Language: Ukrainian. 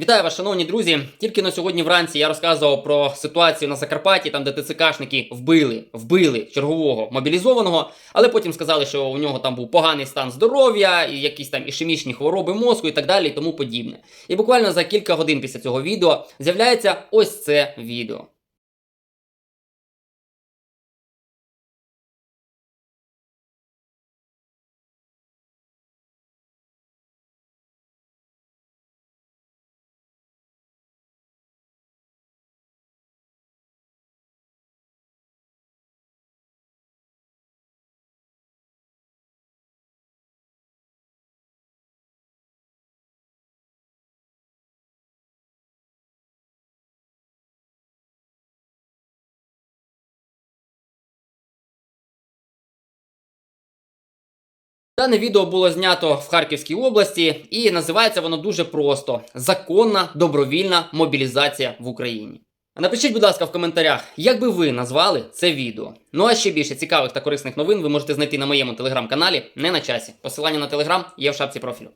Вітаю вас, шановні друзі. Тільки на сьогодні вранці я розказував про ситуацію на Закарпатті, там де ТЦКшники вбили, вбили чергового мобілізованого, але потім сказали, що у нього там був поганий стан здоров'я, і якісь там ішемічні хвороби мозку і так далі, і тому подібне. І буквально за кілька годин після цього відео з'являється ось це відео. Дане відео було знято в Харківській області, і називається воно дуже просто: законна добровільна мобілізація в Україні. Напишіть, будь ласка, в коментарях, як би ви назвали це відео. Ну а ще більше цікавих та корисних новин ви можете знайти на моєму телеграм-каналі не на часі. Посилання на телеграм є в шапці профілю.